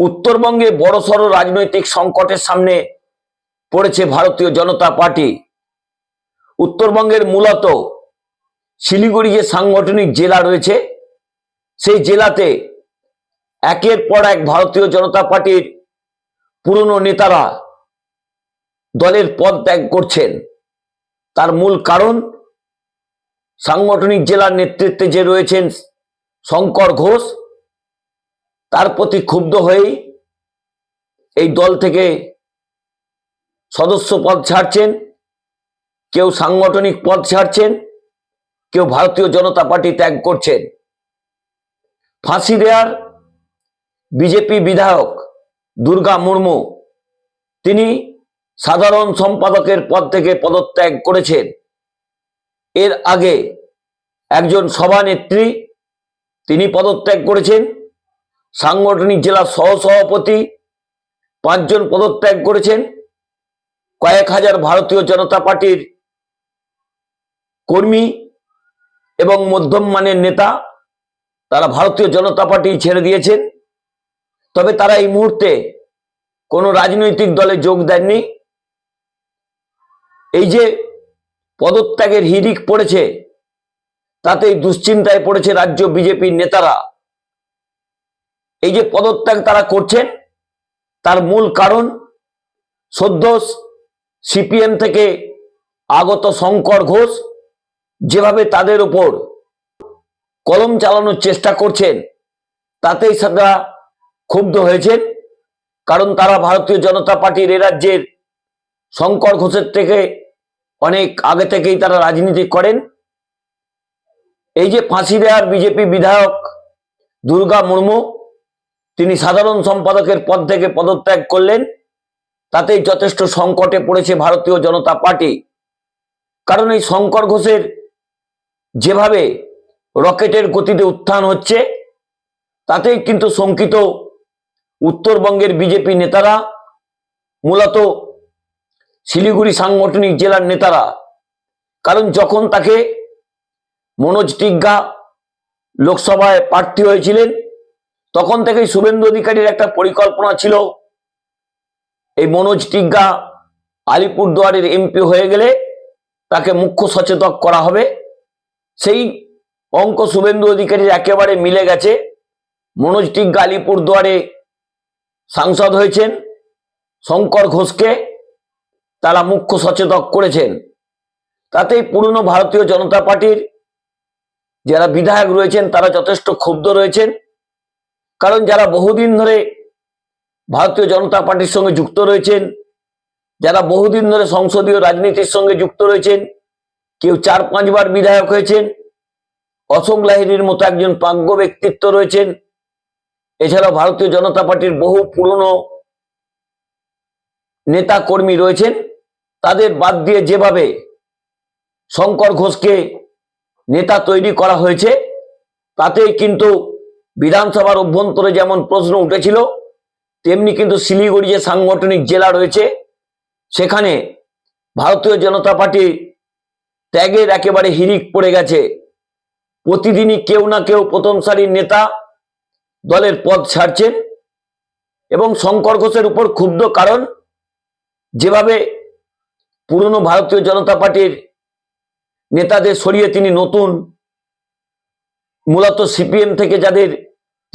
উত্তরবঙ্গে বড়সড় রাজনৈতিক সংকটের সামনে পড়েছে ভারতীয় জনতা পার্টি। উত্তরবঙ্গের মূলত শিলিগুড়ি যে সাংগঠনিক জেলা রয়েছে, সেই জেলাতে একের পর এক ভারতীয় জনতা পার্টির পুরনো নেতারা দলের পদ ত্যাগ করছেন। তার মূল কারণ সাংগঠনিক জেলার নেতৃত্বে যে রয়েছেন শঙ্কর ঘোষ তার প্রতি ক্ষুব্ধ হয়েই এই দল থেকে সদস্য পদ ছাড়ছেন, কেউ সাংগঠনিক পদ ছাড়ছেন, কেউ ভারতীয় জনতা পার্টি ত্যাগ করছেন। ফাঁসি দেওয়ার বিজেপি বিধায়ক দুর্গা মুর্মু, তিনি সাধারণ সম্পাদকের পদ থেকে পদত্যাগ করেছেন। এর আগে একজন সভানেত্রী তিনি পদত্যাগ করেছেন। সাংগঠনিক জেলা সহসভাপতি পাঁচজন পদত্যাগ করেছেন। কয়েক হাজার ভারতীয় জনতা পার্টির কর্মী এবং মধ্যম মানের নেতা তারা ভারতীয় জনতা পার্টি ছেড়ে দিয়েছেন। তবে তারা এই মুহূর্তে কোনো রাজনৈতিক দলে যোগ দেননি। এই যে পদত্যাগের হিরিক পড়েছে, তাতেই দুশ্চিন্তায় পড়েছে রাজ্য বিজেপির নেতারা। এই যে পদত্যাগ তারা করছেন, তার মূল কারণ সদ্য সিপিএম থেকে আগত শঙ্কর ঘোষ যেভাবে তাদের উপর কলম চালানোর চেষ্টা করছেন, তাতেই তারা ক্ষুব্ধ হয়েছেন। কারণ তারা ভারতীয় জনতা পার্টির এ রাজ্যের শঙ্কর ঘোষের থেকে অনেক আগে থেকেই তারা রাজনীতি করেন। এই যে ফাঁসি দেওয়ার বিজেপি বিধায়ক দুর্গা মুর্মু তিনি সাধারণ সম্পাদকের পদ থেকে পদত্যাগ করলেন। তাতেই যথেষ্ট সংকটে পড়েছে ভারতীয় জনতা পার্টি। কারণ এই শঙ্কর ঘোষের যেভাবে রকেটের গতিতে উত্থান হচ্ছে, তাতেই কিন্তু শঙ্কিত উত্তরবঙ্গের বিজেপি নেতারা, মূলত শিলিগুড়ি সাংগঠনিক জেলার নেতারা। কারণ যখন তাকে মনোজ টিগ্গা লোকসভায় প্রার্থী হয়েছিলেন তখন থেকেই শুভেন্দু অধিকারীর একটা পরিকল্পনা ছিল। এই মনোজ টিগ্গা আলিপুরদুয়ারের এমপি হয়ে গেলে তাকে মুখ্য সচেতক করা হবে। সেই অঙ্ক শুভেন্দু অধিকারীর একেবারে মিলে গেছে। মনোজ টিগ্গা আলিপুরদুয়ারে সাংসদ হয়েছেন, শঙ্কর ঘোষকে তারা মুখ্য সচেতক করেছেন। তাতেই পুরনো ভারতীয় জনতা পার্টির যারা বিধায়ক রয়েছেন তারা যথেষ্ট ক্ষুব্ধ রয়েছেন। কারণ যারা বহুদিন ধরে ভারতীয় জনতা পার্টির সঙ্গে যুক্ত রয়েছেন, যারা বহুদিন ধরে সংসদীয় রাজনীতির সঙ্গে যুক্ত রয়েছেন, কেউ চার পাঁচবার বিধায়ক হয়েছেন, অশোক লাহিড়ির মতো একজন প্রাজ্ঞ ব্যক্তিত্ব রয়েছেন। এছাড়াও ভারতীয় জনতা পার্টির বহু পুরনো নেতা কর্মী রয়েছেন। তাদের বাদ দিয়ে যেভাবে শঙ্কর ঘোষকে নেতা তৈরি করা হয়েছে, তাতেই কিন্তু বিধানসভার অভ্যন্তরে যেমন প্রশ্ন উঠেছিল, তেমনি কিন্তু শিলিগুড়ি যে সাংগঠনিক জেলা রয়েছে, সেখানে ভারতীয় জনতা পার্টি ত্যাগের একেবারে হিরিক পড়ে গেছে। প্রতিদিনই কেউ না কেউ প্রথম সারির নেতা দলের পদ ছাড়ছেন এবং শঙ্কর ঘোষের উপর ক্ষুব্ধ কারণ, যেভাবে পুরনো ভারতীয় জনতা পার্টির নেতাদের সরিয়ে তিনি নতুন, মূলত সিপিএম থেকে যাদের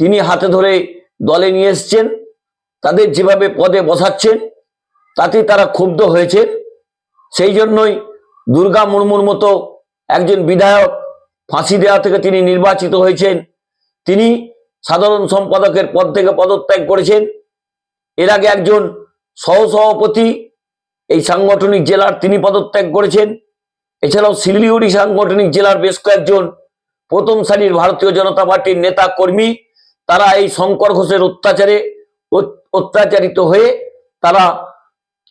তিনি হাতে ধরে দলে নিয়ে এসছেন, তাদের যেভাবে পদে বসাচ্ছেন, তাতে তারা ক্ষুব্ধ হয়েছেন সেই জন্যই দুর্গা মুর্মুর মতো একজন বিধায়ক ফাঁসি দেওয়া থেকে তিনি নির্বাচিত হয়েছেন। তিনি সাধারণ সম্পাদকের পদ থেকে পদত্যাগ করেছেন। এর আগে একজন সহসভাপতি এই সাংগঠনিক জেলার তিনি পদত্যাগ করেছেন। এছাড়াও শিলিগুড়ি সাংগঠনিক জেলার বেশ কয়েকজন প্রথম সারির ভারতীয় জনতা পার্টির নেতা কর্মী তারা এই শঙ্কর ঘোষের অত্যাচারে অত্যাচারিত হয়ে তারা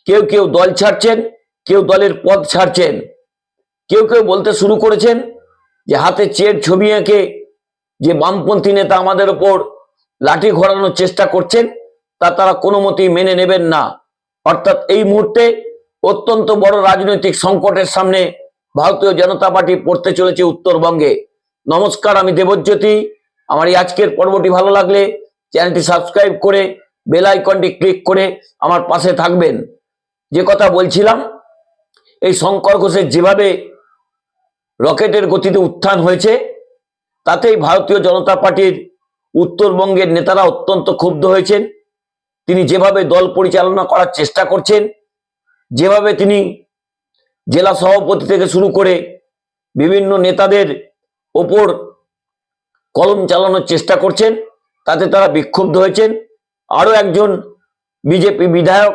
কেউ কেউ দল ছাড়ছেন, কেউ দলের পদ ছাড়ছেন। কেউ কেউ বলতে শুরু করেছেন যে হাতে চের ছবি এঁকে যে বামপন্থী নেতা আমাদের ওপর লাঠি ঘোরানোর চেষ্টা করছেন, তা তারা কোনো মতেই মেনে নেবেন না। অর্থাৎ এই মুহূর্তে অত্যন্ত বড় রাজনৈতিক সংকটের সামনে ভারতীয় জনতা পার্টি পড়তে চলেছে উত্তরবঙ্গে। নমস্কার, আমি দেবজ্যোতি। আমার এই আজকের পর্বটি ভালো লাগলে চ্যানেলটি সাবস্ক্রাইব করে বেল আইকনটি ক্লিক করে আমার পাশে থাকবেন। যে কথা বলছিলাম, এই শঙ্কর ঘোষের যেভাবে রকেটের গতিতে উত্থান হয়েছে, তাতেই ভারতীয় জনতা পার্টির উত্তরবঙ্গের নেতারা অত্যন্ত ক্ষুব্ধ হয়েছেন। তিনি যেভাবে দল পরিচালনা করার চেষ্টা করছেন, যেভাবে তিনি জেলা সভাপতি থেকে শুরু করে বিভিন্ন নেতাদের ওপর কলম চালানোর চেষ্টা করছেন, তাতে তারা বিক্ষুব্ধ হয়েছেন। আরও একজন বিজেপি বিধায়ক,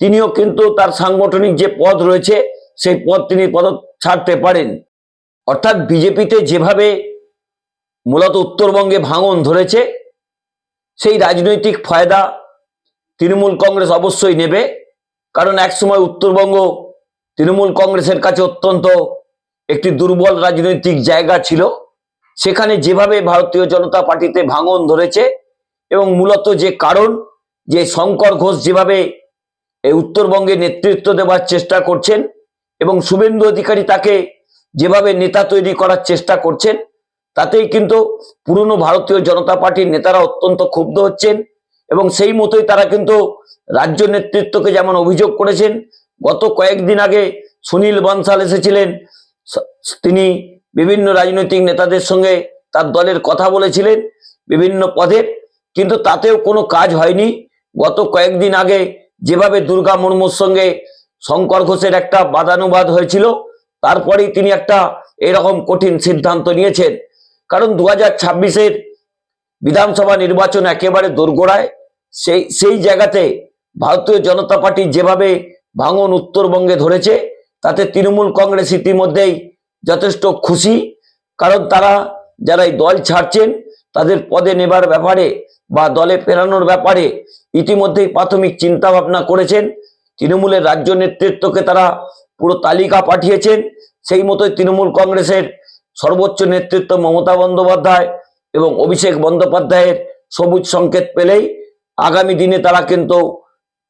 তিনিও কিন্তু তার সাংগঠনিক যে পদ রয়েছে, সেই পদ তিনি পদ ছাড়তে পারেন। অর্থাৎ বিজেপিতে যেভাবে মূলত উত্তরবঙ্গে ভাঙন ধরেছে, সেই রাজনৈতিক ফায়দা তৃণমূল কংগ্রেস অবশ্যই নেবে, কারণ একসময় উত্তরবঙ্গ তৃণমূল কংগ্রেসের কাছে অত্যন্ত একটি দুর্বল রাজনৈতিক জায়গা ছিল। সেখানে যেভাবে ভারতীয় জনতা পার্টিতে ভাঙন ধরেছে এবং মূলত যে কারণ, যে শঙ্কর ঘোষ যেভাবে এই উত্তরবঙ্গে নেতৃত্ব দেওয়ার চেষ্টা করছেন এবং শুভেন্দু অধিকারী তাকে যেভাবে নেতা তৈরি করার চেষ্টা করছেন, তাতেই কিন্তু পুরনো ভারতীয় জনতা পার্টির নেতারা অত্যন্ত ক্ষুব্ধ হচ্ছেন এবং সেই মতোই তারা কিন্তু রাজ্য নেতৃত্বকে যেমন অভিযোগ করেছেন, গত কয়েকদিন আগে সুনীল বনসাল এসেছিলেন তিনি বিভিন্ন রাজনৈতিক নেতাদের সঙ্গে তার দলের কথা বলেছিলেন বিভিন্ন পদে, কিন্তু তাতেও কোনো কাজ হয়নি। গত কয়েকদিন আগে যেভাবে দুর্গা মুর্মুর সঙ্গে শঙ্কর ঘোষের একটা বাদানুবাদ হয়েছিল, তারপরেই তিনি একটা এরকম কঠিন সিদ্ধান্ত নিয়েছেন। কারণ দু হাজার ছাব্বিশের বিধানসভা নির্বাচন একেবারে দোরগোড়ায়, সেই সেই জায়গাতে ভারতীয় জনতা পার্টি যেভাবে ভাঙন উত্তরবঙ্গে ধরেছে, তাতে তৃণমূল কংগ্রেস ইতিমধ্যেই যথেষ্ট খুশি। কারণ তারা যারা এই দল ছাড়ছেন, তাদের পদে নেবার ব্যাপারে বা দলে ফেরানোর ব্যাপারে ইতিমধ্যেই প্রাথমিক চিন্তা ভাবনা করেছেন। তৃণমূলের রাজ্য নেতৃত্বকে তারা পুরো তালিকা পাঠিয়েছেন। সেই মতোই তৃণমূল কংগ্রেসের সর্বোচ্চ নেতৃত্ব মমতা বন্দ্যোপাধ্যায় এবং অভিষেক বন্দ্যোপাধ্যায়ের সবুজ সংকেত পেলেই আগামী দিনে তারা কিন্তু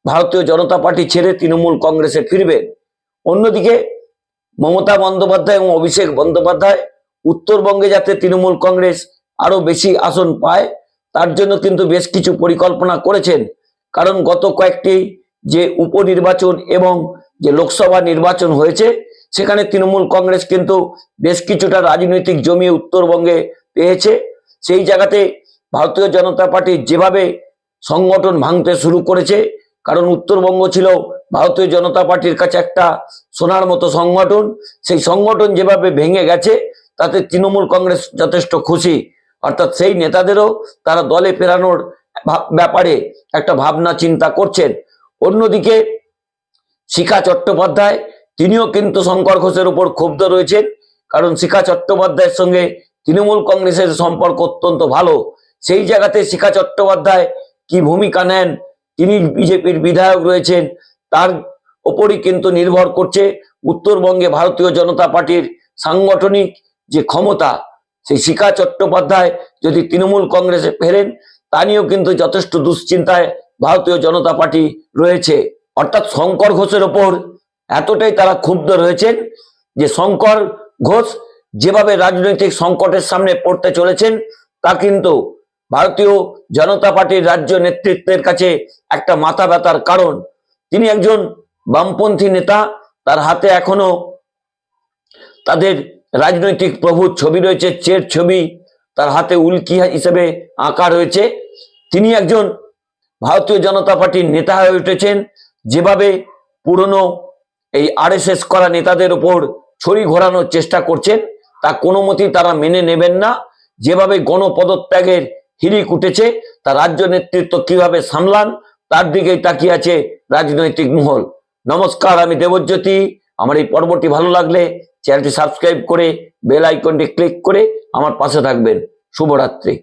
ভারতীয় জনতা পার্টি ছেড়ে তৃণমূল কংগ্রেসে ফিরবে। অন্যদিকে মমতা বন্দ্যোপাধ্যায় এবং অভিষেক বন্দ্যোপাধ্যায় উত্তরবঙ্গে যাতে তৃণমূল কংগ্রেস আরও বেশি আসন পায়, তার জন্য কিন্তু বেশ কিছু পরিকল্পনা করেছেন। কারণ গত কয়েকটি যে উপনির্বাচন এবং যে লোকসভা নির্বাচন হয়েছে, সেখানে তৃণমূল কংগ্রেস কিন্তু বেশ কিছুটা রাজনৈতিক জমি উত্তরবঙ্গে পেয়েছে। সেই জায়গাতে ভারতীয় জনতা পার্টি যেভাবে সংগঠন ভাঙতে শুরু করেছে কারণ উত্তরবঙ্গ ছিল ভারতীয় জনতা পার্টির কাছে একটা সোনার মতো সংগঠন। সেই সংগঠন যেভাবে ভেঙে গেছে, তাতে তৃণমূল কংগ্রেস যথেষ্ট খুশি। অর্থাৎ সেই নেতাদেরও তারা দলে ফেরানোর ব্যাপারে একটা ভাবনা, চিন্তা করছেন। অন্যদিকে শিখা চট্টোপাধ্যায়, তিনিও কিন্তু শঙ্কর ঘোষের উপর ক্ষুব্ধ রয়েছেন। কারণ শিখা চট্টোপাধ্যায়ের সঙ্গে তৃণমূল কংগ্রেসের সম্পর্ক অত্যন্ত ভালো। সেই জায়গাতে শিখা চট্টোপাধ্যায় কি ভূমিকা নেন তিনি বিজেপির বিধায়ক রয়েছেন, তার ওপরই কিন্তু নির্ভর করছে উত্তরবঙ্গে ভারতীয় জনতা পার্টির সাংগঠনিক যে ক্ষমতা, সেই শিখা চট্টোপাধ্যায় যদি তৃণমূল কংগ্রেসে ফেরেন, তা নিয়েও কিন্তু যথেষ্ট দুশ্চিন্তায় ভারতীয় জনতা পার্টি রয়েছে। অর্থাৎ শঙ্কর ঘোষের ওপর এতটাই তারা ক্ষুব্ধ রয়েছেন যে শঙ্কর ঘোষ যেভাবে রাজনৈতিক সংকটের সামনে পড়তে চলেছেন, তা কিন্তু ভারতীয় জনতা পার্টির রাজ্য নেতৃত্বের কাছে একটা মাথা ব্যথার কারণ। তিনি একজন বামপন্থী নেতা, তার হাতে এখনও তাদের রাজনৈতিক প্রভুর ছবি রয়েছে, চের ছবি, তার হাতে উল্কি হিসেবে আঁকা রয়েছে। তিনি একজন ভারতীয় জনতা পার্টির নেতা হয়ে উঠেছেন। যেভাবে পুরনো এই আরএসএস করা নেতাদের উপর ছড়ি ঘোরানোর চেষ্টা করছেন, তা কোনো মতেই তারা মেনে নেবেন না। যেভাবে গণপদত্যাগের হিরিক উঠেছে তা রাজ্য নেতৃত্ব কীভাবে সামলান? তার দিকেই তাকিয়ে আছে রাজনৈতিক মহল। নমস্কার, আমি দেবজ্যোতি। আমার এই পর্বটি ভালো লাগলে চ্যানেলটি সাবস্ক্রাইব করে বেল আইকনটি ক্লিক করে আমার পাশে থাকবেন। শুভরাত্রি।